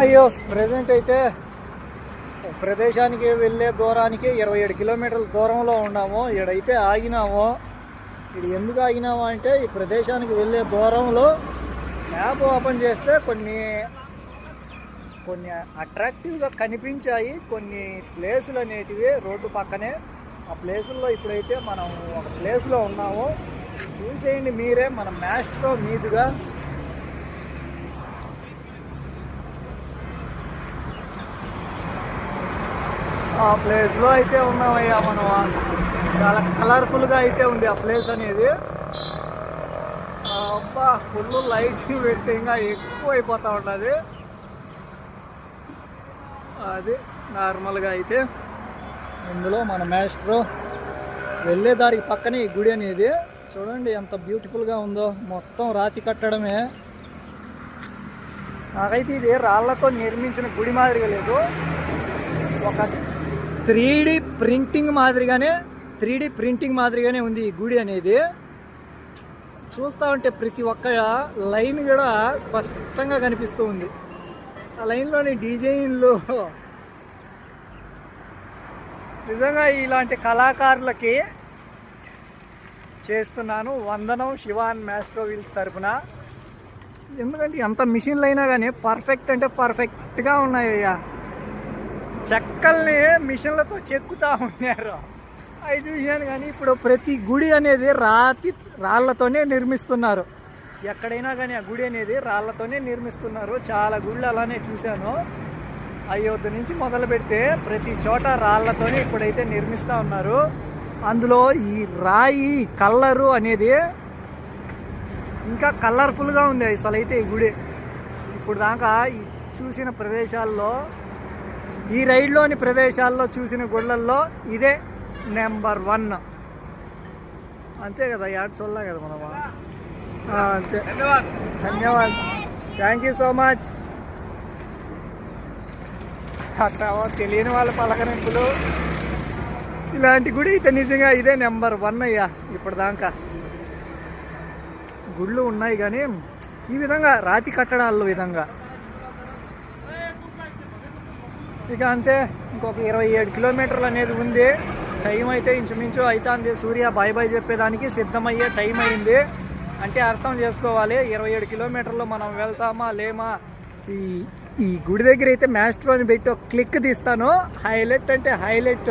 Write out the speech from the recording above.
అయ్యో ప్రజెంట్ అయితే ప్రదేశానికి వెళ్ళే దూరానికి ఇరవై ఏడు కిలోమీటర్ల దూరంలో ఉన్నాము. ఇడైతే ఆగినాము. ఇది ఎందుకు ఆగినాము అంటే ఈ ప్రదేశానికి వెళ్ళే దూరంలో మ్యాప్ ఓపెన్ చేస్తే కొన్ని కొన్ని అట్రాక్టివ్గా కనిపించాయి. కొన్ని ప్లేసులు అనేటివి రోడ్డు పక్కనే. ఆ ప్లేసుల్లో ఇప్పుడైతే మనం ఒక ప్లేస్లో ఉన్నాము. చూసేయండి మీరే మన మ్యాస్ట్రో మీదుగా. ఆ ప్లేస్లో అయితే ఉన్నామయ్యా మనం. చాలా కలర్ఫుల్గా అయితే ఉంది ఆ ప్లేస్ అనేది. అబ్బా ఫుల్ లైట్ పెడితే ఇంకా ఎక్కువ అయిపోతూ ఉంటుంది. అది నార్మల్గా అయితే. ఇందులో మన మాస్ట్రో వెళ్ళే దారికి పక్కనే ఈ గుడి అనేది. చూడండి ఎంత బ్యూటిఫుల్గా ఉందో. మొత్తం రాతి కట్టడమే. నాకైతే ఇది రాళ్ళతో నిర్మించిన గుడి మాదిరిగా లేదు. ఒక త్రీ ప్రింటింగ్ మాదిరిగానే త్రీ ప్రింటింగ్ మాదిరిగానే ఉంది ఈ గుడి అనేది. చూస్తూ ఉంటే ప్రతి ఒక్క లైన్ కూడా స్పష్టంగా కనిపిస్తూ ఉంది. ఆ లైన్లోని డిజైన్లు. నిజంగా ఇలాంటి కళాకారులకి చేస్తున్నాను. వందనం శివాన్ మ్యాస్ట్రో వీళ్ళ తరపున. ఎందుకంటే ఎంత మిషన్లు అయినా కానీ పర్ఫెక్ట్ అంటే పర్ఫెక్ట్గా ఉన్నాయి అయ్యా. చెక్కల్ని మిషన్లతో చెక్కుతా ఉన్నారు. అవి చూశాను కానీ ఇప్పుడు ప్రతి గుడి అనేది రాతి రాళ్ళతోనే నిర్మిస్తున్నారు. ఎక్కడైనా కానీ ఆ గుడి అనేది రాళ్ళతోనే నిర్మిస్తున్నారు. చాలా గుళ్ళు అలానే చూశాను. అయోధ్య నుంచి మొదలు పెడితే ప్రతి చోట రాళ్ళతోనే ఇప్పుడైతే నిర్మిస్తూ ఉన్నారు. అందులో ఈ రాయి కల్లరు అనేది ఇంకా కలర్ఫుల్గా ఉంది అసలు అయితే ఈ గుడి. ఇప్పుడు దాకా చూసిన ప్రదేశాల్లో ఈ రైడ్లోని ప్రదేశాల్లో చూసిన గుళ్ళల్లో ఇదే నెంబర్ వన్. అంతే కదా యాడ్ చూడలే కదా మనం అంతే. ధన్యవాద్ థ్యాంక్ యూ సో మచ్. అట్లా తెలియని వాళ్ళ పలకరింపులు. ఇలాంటి గుడి అయితే నిజంగా ఇదే నెంబర్ వన్ అయ్యా ఇప్పటిదాకా. గుళ్ళు ఉన్నాయి కానీ ఈ విధంగా రాతి కట్టడాల విధంగా. ఇక అంతే ఇంకొక ఇరవై ఏడు కిలోమీటర్లు అనేది ఉంది. టైం అయితే ఇంచుమించు అవుతుంది సూర్య బాయ్ బాయ్ చెప్పేదానికి సిద్ధమయ్యే టైం అయింది. అంటే అర్థం చేసుకోవాలి ఇరవై ఏడు కిలోమీటర్లు మనం వెళ్తామా లేమా? ఈ ఈ గుడి దగ్గర అయితే మ్యాస్ట్రో అని పెట్టి ఒక క్లిక్ తీస్తాను. హైలైట్ అంటే హైలైట్